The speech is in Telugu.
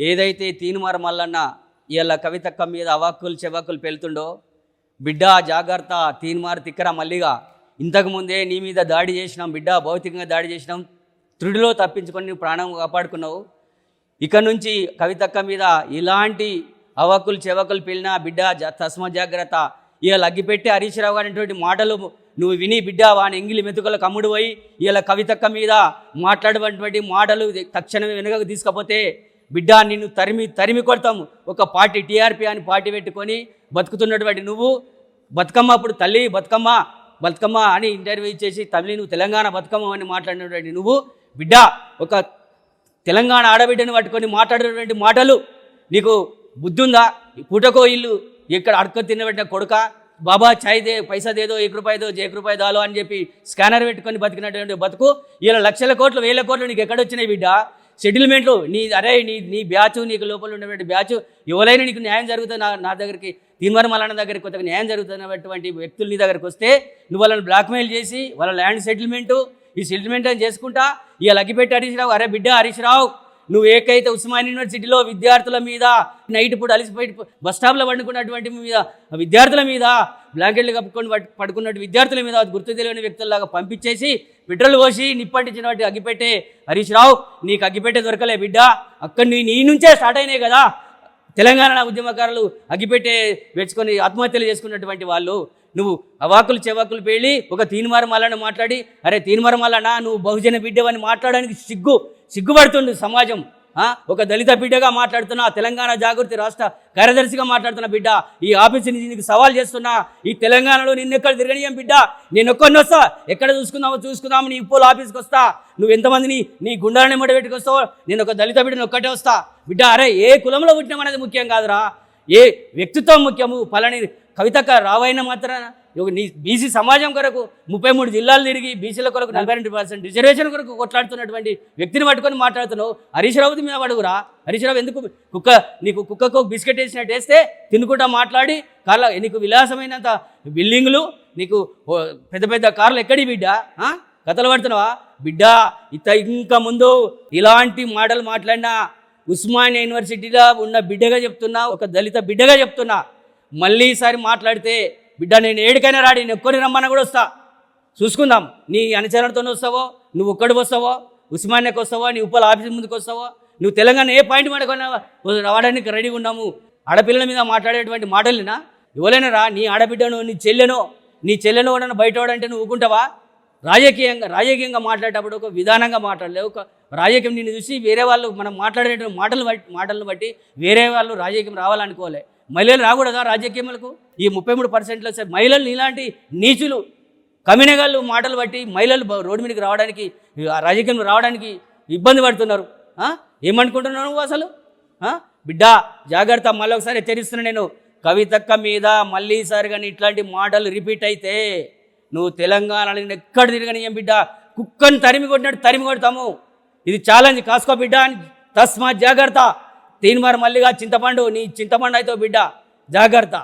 ఏదైతే తీనుమార మల్లన్న ఇవాళ కవితక్క మీద అవాక్కులు చెవాకులు పెళ్తుండో బిడ్డ జాగ్రత్త తీన్మార్ తిక్కర మల్లిగా ఇంతకుముందే నీ మీద దాడి చేసినాం బిడ్డ భౌతికంగా దాడి చేసినాం త్రుడిలో తప్పించుకొని నువ్వు ప్రాణం కాపాడుకున్నావు. ఇక నుంచి కవితక్క మీద ఇలాంటి అవకులు చెవకులు పెళ్ళినా బిడ్డ తస్మ జాగ్రత్త. ఇవాళ అగ్గిపెట్టి హరీష్ రావు మాటలు నువ్వు విని బిడ్డ వాని ఎంగిలి మెతుకల కమ్ముడు పోయి ఇలా కవితక్క మీద మాట్లాడేటువంటి మాటలు తక్షణమే వెనుకకు తీసుకపోతే బిడ్డ నిన్ను తరిమి తరిమి కొడతాము. ఒక పార్టీ టీఆర్పీ అని పార్టీ పెట్టుకొని బతుకుతున్నటువంటి నువ్వు బతుకమ్మ అప్పుడు తల్లి బతుకమ్మ బతుకమ్మ అని ఇంటర్వ్యూ ఇచ్చేసి తల్లి నువ్వు తెలంగాణ బతుకమ్మ అని మాట్లాడినటువంటి నువ్వు బిడ్డ ఒక తెలంగాణ ఆడబిడ్డను పట్టుకొని మాట్లాడినటువంటి మాటలు నీకు బుద్ధి ఉందా పూటకో ఇల్లు ఇక్కడ అడక తినబెట్టిన కొడుక బాబా చాయ్ దే పైసా దేదో ఏక రూపాయదో జేక రూపాయి దాలో అని చెప్పి స్కానర్ పెట్టుకొని బతికినటువంటి బతుకు ఇలా లక్షల కోట్లు వేల కోట్లు నీకు ఎక్కడొచ్చినాయి బిడ్డ? సెటిల్మెంట్లు నీ అరే నీ నీ బ్యాచ్ నీకు లోపల ఉన్నటువంటి బ్యాచ్ ఎవరైనా నీకు న్యాయం జరుగుతుంది నా నా దగ్గరికి తీన్మర మల్లన్న దగ్గరికి కొత్తగా న్యాయం జరుగుతున్నటువంటి వ్యక్తులు నీ దగ్గరికి వస్తే నువ్వు వాళ్ళని బ్లాక్మెయిల్ చేసి వాళ్ళ ల్యాండ్ సెటిల్మెంటు ఈ సెటిల్మెంట్ అని చేసుకుంటా ఇక లగ్గిపెట్టి హరీష్ రావు అరే బిడ్డ హరీష్ రావు నువ్వు ఏకైతే ఉస్మాన్ యూనివర్సిటీలో విద్యార్థుల మీద నైట్ పూట అలిసిపోయి బస్ స్టాప్లో పండుకున్నటువంటి మీద విద్యార్థుల మీద బ్లాంకెట్లు కప్పుకొని పడుకున్నట్టు విద్యార్థుల మీద గుర్తు తెలియని వ్యక్తుల్లాగా పంపించేసి బిడ్డలు పోసి నిప్పంటించినట్టు అగ్గిపెట్టే. హరీష్ రావు నీకు అగ్గిపెట్టే దొరకలే బిడ్డ. అక్కడ నీ నీ నుంచే స్టార్ట్ అయినాయి కదా. తెలంగాణ ఉద్యమకారులు అగ్గిపెట్టే పెంచుకొని ఆత్మహత్యలు చేసుకున్నటువంటి వాళ్ళు. నువ్వు అవాకులు చెవాకులు పేలి ఒక తీన్మార మాట్లాడి అరే తీన్మార నువ్వు బహుజన బిడ్డవని మాట్లాడడానికి సిగ్గు సిగ్గుపడుతుంది సమాజం. ఒక దళిత బిడ్డగా మాట్లాడుతున్నా తెలంగాణ జాగృతి రాష్ట్ర కార్యదర్శిగా మాట్లాడుతున్న బిడ్డ ఈ ఆఫీస్ని నుంచి నీకు సవాల్ చేస్తున్నా ఈ తెలంగాణలో నిన్నెక్కడ తిరగనియం బిడ్డ? నేను ఒక్కడిని వస్తా ఎక్కడ చూసుకుందామో చూసుకుందాము నీ ఇప్పుడు ఆఫీస్కి వస్తా. నువ్వు ఎంతమందిని నీ గుండాలని ముడ పెట్టుకొస్తావో నేను ఒక దళిత బిడ్డను ఒక్కటే వస్తా. బిడ్డ అరే ఏ కులంలో పుట్టినాం అనేది ముఖ్యం కాదురా. ఏ వ్యక్తిత్వం ముఖ్యము పలాని కవితక రావైన మాత్రాన నీ బీసీ సమాజం కొరకు ముప్పై మూడు జిల్లాలు తిరిగి బీసీల కొరకు నలభై రెండు పర్సెంట్ రిజర్వేషన్ కొరకు కొట్లాడుతున్నటువంటి వ్యక్తిని పట్టుకొని మాట్లాడుతున్నావు. హరీష్ రావుది మీద అడుగురా హరీష్ రావు ఎందుకు కుక్క నీకు కుక్కకు బిస్కెట్ వేసినట్టు వేస్తే తినుకుంటా మాట్లాడి కార్ల నీకు విలాసమైనంత బిల్డింగులు నీకు పెద్ద పెద్ద కార్లు ఎక్కడి బిడ్డ? కథలు పడుతున్నావా? బిడ్డ ఇత ఇంకా ముందు ఇలాంటి మాటలు మాట్లాడినా ఉస్మానియా యూనివర్సిటీలో ఉన్న బిడ్డగా చెప్తున్నా ఒక దళిత బిడ్డగా చెప్తున్నా. మళ్ళీ ఈసారి మాట్లాడితే బిడ్డ నేను ఏడికైనా రాడి నేను ఒక్కరిని రమ్మన్నా కూడా వస్తా. చూసుకుందాం నీ అనుచరణతోనే వస్తావో నువ్వు ఒక్కడికి వస్తావో ఉస్మానియాకి వస్తావో నీ ఉప్పల ఆఫీస్ ముందుకు వస్తావో నువ్వు తెలంగాణ ఏ పాయింట్ పడుకున్నా రావడానికి రెడీగా ఉన్నాము. ఆడపిల్లల మీద మాట్లాడేటువంటి మాటలేనా? ఎవరైనా రా నీ ఆడబిడ్డను నీ చెల్లెనో నీ చెల్లెనో కూడా బయటవాడంటే నువ్వు ఊకుంటావా? రాజకీయంగా రాజకీయంగా మాట్లాడేటప్పుడు ఒక విధానంగా మాట్లాడలేవు ఒక రాజకీయం నిన్ను చూసి వేరే వాళ్ళు మనం మాట్లాడేటువంటి మాటలు బట్టి మాటలను బట్టి వేరే వాళ్ళు రాజకీయం రావాలనుకోలే. మహిళలు రాకూడదా రాజకీయములకు? ఈ ముప్పై మూడు పర్సెంట్లో మహిళలు ఇలాంటి నీచులు కమినగాళ్ళు మాటలు బట్టి మహిళలు రోడ్డు మీదకి రావడానికి ఆ రాజకీయంలో రావడానికి ఇబ్బంది పడుతున్నారు. ఏమనుకుంటున్నావు నువ్వు అసలు? బిడ్డా బిడ్డ జాగ్రత్త మళ్ళీ ఒకసారి హెచ్చరిస్తున్నా నేను. కవితక్క మీద మళ్ళీ ఈసారి కానీ ఇట్లాంటి మాటలు రిపీట్ అయితే నువ్వు తెలంగాణలో నేను ఎక్కడ తిరగని ఏం బిడ్డ. కుక్కని తరిమి కొట్టినట్టు తరిమి కొడతాము. ఇది ఛాలెంజ్ కాసుకో బిడ్డ అని తస్మాత్ జాగ్రత్త. తీన్మార్ మల్లిగా చింతపండు నీ చింతపండు అయితే బిడ్డ. జాగ్రత్త.